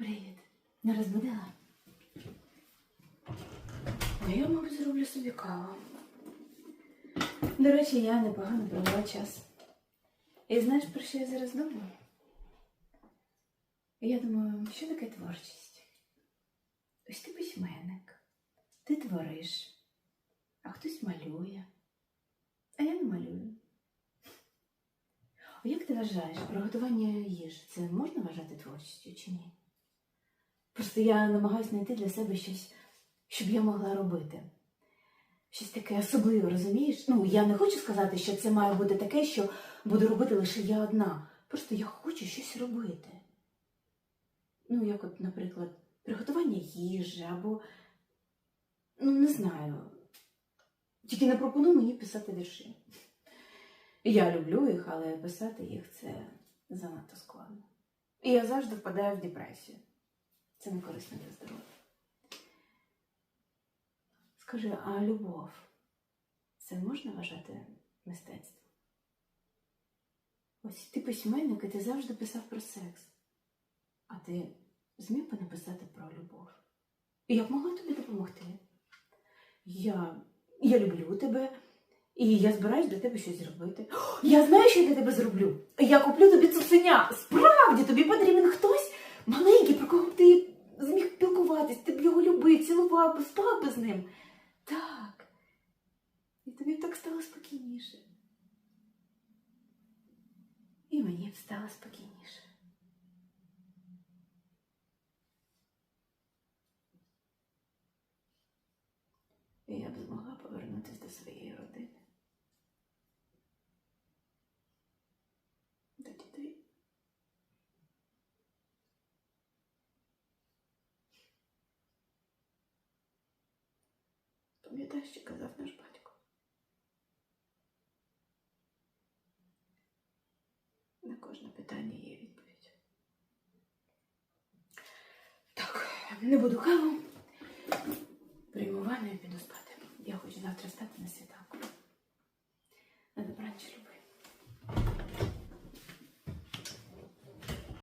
Привіт. Не розбудила? Ну, я, мабуть, зроблю собі каву. До речі, я непогано провела час. І знаєш, про що я зараз думаю? Я думаю, що таке творчість? Ось ти письменник, ти твориш, а хтось малює, а я не малюю. А як ти вважаєш, приготування їжі це можна вважати творчістю чи ні? Просто я намагаюся знайти для себе щось, щоб я могла робити. Щось таке особливе, розумієш? Ну, я не хочу сказати, що це має бути таке, що буду робити лише я одна. Просто я хочу щось робити. Ну, як от, наприклад, приготування їжі або, ну, не знаю. Тільки не пропонуй мені писати вірші. Я люблю їх, але писати їх це занадто складно. І я завжди впадаю в депресію. Це не корисно для здоров'я. Скажи, а любов це можна вважати мистецтвом? Ось ти письменник, і ти завжди писав про секс. А ти зміг би написати про любов? І я б могла тобі допомогти. Я, я люблю тебе, і я збираюсь для тебе щось зробити. Я знаю, що я для тебе зроблю. Я куплю тобі цуценя. Справді тобі потрібен хтось маленький, про кого б ти зміг спілкуватись, ти б його любив, цілував би, спав би з ним. Так. І тобі так стало спокійніше. І мені б стало спокійніше. І я б змогла повернутися до своєї Пам'ятаєш, що казав наш батько? На кожне питання є відповідь. Так, не буду каву. Приймування піду спати. Я хочу завтра стати на світанку.